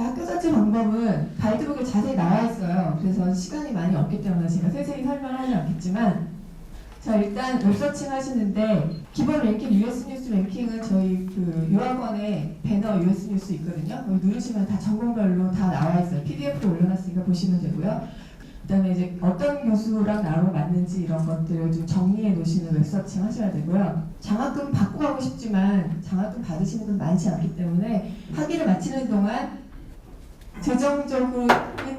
자, 학교 자체 방법은 가이드북에 자세히 나와 있어요. 그래서 시간이 많이 없기 때문에 제가 세세히 설명하지 않겠지만, 자, 일단 웹서칭 하시는데, 기본 랭킹 US 뉴스 랭킹은 저희 그 요학원에 배너 US 뉴스 있거든요. 누르시면 다 전공별로 다 나와 있어요. PDF로 올려놨으니까 보시면 되고요. 그다음에 이제 어떤 교수랑 나로 맞는지 이런 것들을 좀 정리해 놓으시는 웹서칭 하셔야 되고요. 장학금 받고 가고 싶지만 장학금 받으시는 분 많지 않기 때문에 학위를 마치는 동안 재정적인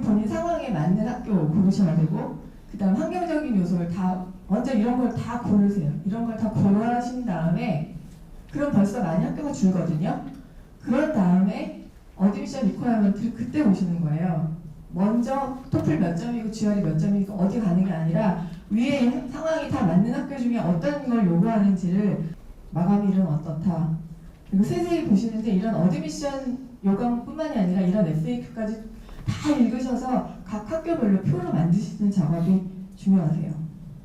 본인 상황에 맞는 학교 고르셔야 되고 그 다음 환경적인 요소를 다 먼저 이런 걸 다 고르세요. 이런 걸 다 고려하신 다음에 그럼 벌써 많이 학교가 줄거든요. 그런 다음에 어드미션 리퀘어먼트를 그때 보시는 거예요. 먼저 토플 몇 점이고 GRE 몇 점이고 어디 가는 게 아니라 위에 상황이 다 맞는 학교 중에 어떤 걸 요구하는지를 마감일은 어떻다. 그리고 세세히 보시는데 이런 어드미션 요강뿐만이 아니라 이런 FAQ까지 다 읽으셔서 각 학교별로 표로 만드시는 작업이 중요하세요.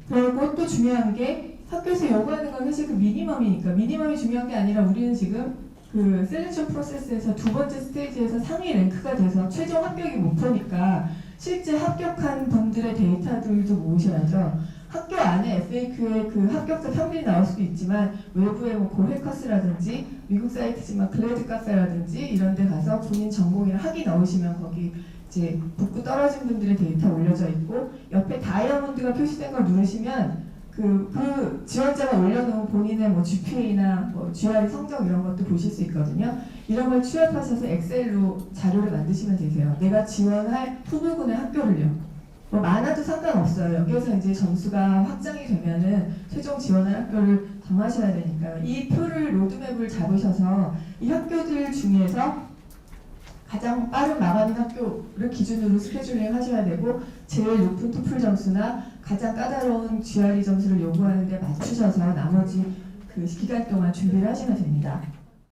그리고 또 중요한 게 학교에서 요구하는 건 사실 그 미니멈이니까 미니멈이 중요한 게 아니라 우리는 지금 그 셀렉션 프로세스에서 두 번째 스테이지에서 상위 랭크가 돼서 최종 합격이 목표니까 실제 합격한 분들의 데이터들도 모으셔야죠. 학교 안에 FAQ에 그 합격자 평균이 나올 수도 있지만 외부에 뭐 고해커스라든지 미국 사이트지만 글래드 카페라든지 이런 데 가서 본인 전공이랑 학위 넣으시면 거기 이제 붙고 떨어진 분들의 데이터 올려져 있고 옆에 다이아몬드가 표시된 걸 누르시면 그, 그 지원자가 올려놓은 본인의 뭐 GPA나 뭐 GRE 성적 이런 것도 보실 수 있거든요. 이런 걸 취합하셔서 엑셀로 자료를 만드시면 되세요. 내가 지원할 후보군의 학교를요. 뭐 많아도 상관없어요. 여기에서 이제 점수가 확장이 되면은 최종 지원할 학교를 정하셔야 되니까요. 이 표를 로드맵을 잡으셔서 이 학교들 중에서 가장 빠른 마감인 학교를 기준으로 스케줄링 하셔야 되고 제일 높은 토플 점수나 가장 까다로운 GRE 점수를 요구하는 데 맞추셔서 나머지 그 기간 동안 준비를 하시면 됩니다.